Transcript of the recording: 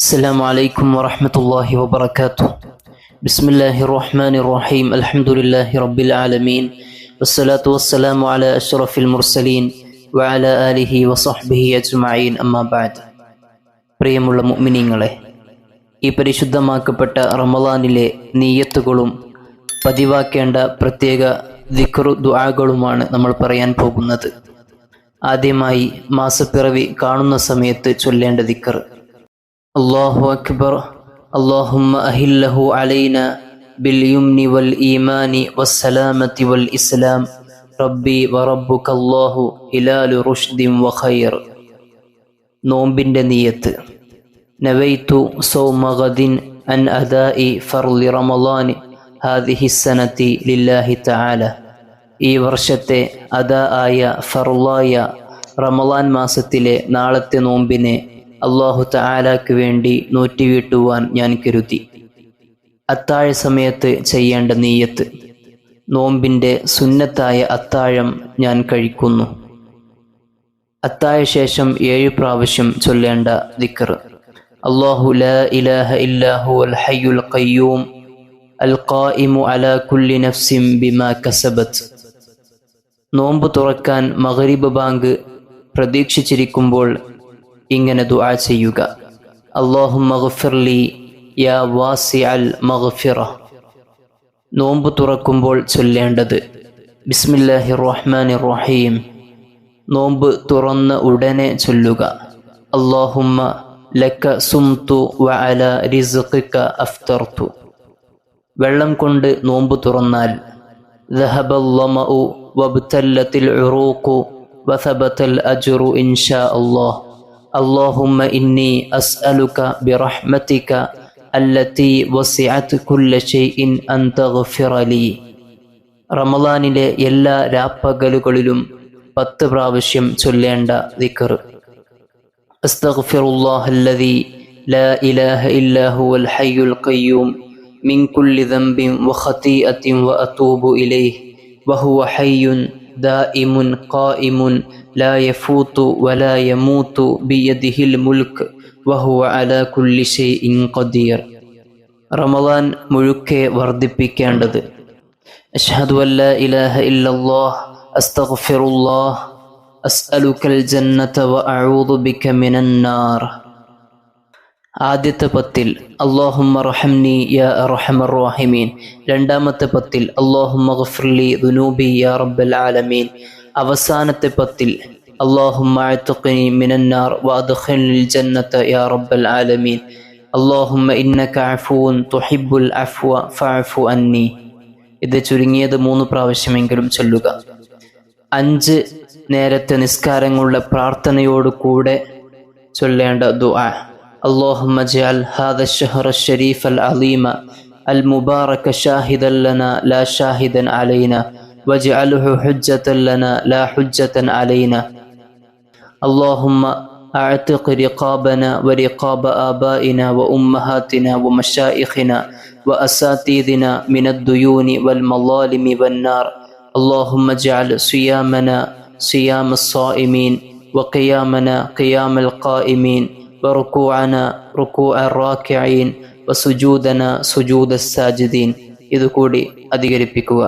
السلام عليكم ورحمة الله وبركاته بسم الله الرحمن الرحيم الحمد لله رب العالمين والصلاة والسلام على أشرف المرسلين وعلى آله وصحبه أجمعين أما بعد പ്രിയമുള്ള മുഅ്മിനീങ്ങളെ ഈ പരിശുദ്ധമാക്കപ്പെട്ട റമദാനിലെ നീയത്തുകളും പതിവാക്കേണ്ട പ്രത്യേക ദിക്റു ദുആകളുമാണ് നമ്മൾ പറയാൻ പോകുന്നത് ആദ്യമായി മാസപ്പിറവി കാണുന്ന സമയത്ത് ചൊല്ലേണ്ട ദിക്ർ അള്ളാഹു അക്ബർ اللهم أهله علينا باليمن والإيمان والسلامة والإسلام ربي وربك الله هلال رشد وخير നോമ്പിൻ്റെ നീയത്ത് നവൈത്തു സൗമഗദിൻ അൻ അദാഇ ഫർലി റമളാൻ ഹാദിഹി സനത്തി ലില്ലാഹി തആല ഈ വർഷത്തെ അദാ ആയ ഫർലായ റമളാൻ മാസത്തിലെ നാളത്തെ നോമ്പിനെ അള്ളാഹു തആലാക്ക് വേണ്ടി നൂറ്റി വീട്ടുവാൻ ഞാൻ കരുതി. അത്താഴ സമയത്ത് ചെയ്യേണ്ട നീയത്ത് നോമ്പിന്റെ സുന്നത്തായ അത്താഴം ഞാൻ കഴിക്കുന്നു. അത്താഴ ശേഷം ഏഴ് പ്രാവശ്യം ചൊല്ലേണ്ട ദിക്കർ അള്ളാഹു ലാ ഇലാഹ ഇല്ലാഹു അൽ ഹയ്യുൽ ഖയ്യൂം അൽ ഖായിമു അലാ കുല്ലി നഫ്സിൻ ബിമാ കസബത്ത്. നോമ്പ് തുറക്കാൻ മഗ്രിബ് ബാങ്ക് പ്രതീക്ഷിച്ചിരിക്കുമ്പോൾ ഇങ്ങനെ ദുആ ചെയ്യുക. അള്ളാഹുലി യാ വാസി നോമ്പ് തുറക്കുമ്പോൾ ചൊല്ലേണ്ടത് ബിസ്മില്ലാഹി റഹ്മാൻ റഹീം നോമ്പ് തുറന്ന ഉടനെ ചൊല്ലുക. അള്ളാഹുമ്മ ലക്ക സുംതു വ റിസ്ഖിക അഫ്തർതു. വെള്ളം കൊണ്ട് നോമ്പ് തുറന്നാൽ ദഹബല്ലമഉ വബ്തല്ലത്തിൽ ഉറൂഖു വസബത്തൽ അജ്റു ഇൻഷാ അള്ളാഹ് اللهم إني أسألك برحمتك التي وسعت كل شيء أن تغفر لي റമദാനിലെ എല്ലാ രാപ്പകലുകളിലും പത്ത് പ്രാവശ്യം ചൊല്ലേണ്ട ദിക്കർ അസ്തഗ്ഫിറുല്ലാഹല്ലദീ ലാ ഇലാഹ ഇല്ലാ ഹുവൽ ഹയ്യുൽ ഖയ്യൂം മിൻ കുല്ലി ദംബിൻ വഖതീഅത്തിൻ വഅതൂബു ഇലൈഹി വഹുവ ഹയ്യുൻ ദായിമുൻ ഖായിമുൻ ലാ യഫൂതു വലാ യമൂതു ബിയദിഹിൽ മുൽക്ക് വഹുവ അലാ കുല്ലി ഷൈഇൻ ഖദീർ. റമദാൻ മുഴുക്കെ വർദ്ധിപ്പിക്കേണ്ടത്. അഷ്ഹദു അൻ ലാ ഇലാഹ ഇല്ലല്ലാഹ് അസ്തഗ്ഫിറുല്ലാഹ് അസ്അലുക്കൽ ജന്നത വഅഊദു ബിക മിനന്നാർ നാർ. ആദ്യത്തെ പത്തിൽ അള്ളാഹുമ്മ യാ രണ്ടാമത്തെ പത്തിൽ അള്ളാഹുമ്മ യാ റബ്ബൽ ആലമീൻ. അവസാനത്തെ പത്തിൽ അള്ളാഹുമ്മ വഅദ്ഖിൽനിൽ ജന്നത യാ റബ്ബൽ ആലമീൻ. ഇന്നക അഫൂൻ തുഹിബ്ബുൽ അഫ്വ അന്നി. ഇത് ചുരുങ്ങിയത് മൂന്ന് പ്രാവശ്യമെങ്കിലും ചൊല്ലുക. അഞ്ച് നേരത്തെ നിസ്കാരങ്ങളുടെ പ്രാർത്ഥനയോട് കൂടെ ചൊല്ലേണ്ട ദുആ. اللهم اجعل هذا الشهر الشريف العظيم المبارك شاهدا لنا لا شاهدا علينا. واجعله حجة لنا لا حجة علينا. اللهم أعتق رقابنا ورقاب آبائنا وأمهاتنا ومشائخنا وأساتذنا من الديون والمظالم والنار. اللهم اجعل صيامنا صيام الصائمين وقيامنا قيام القائمين. وركوعنا ركوع الراكعين وسجودنا سجود الساجدين ഇത് കൂടി അധികരിപ്പിക്കുക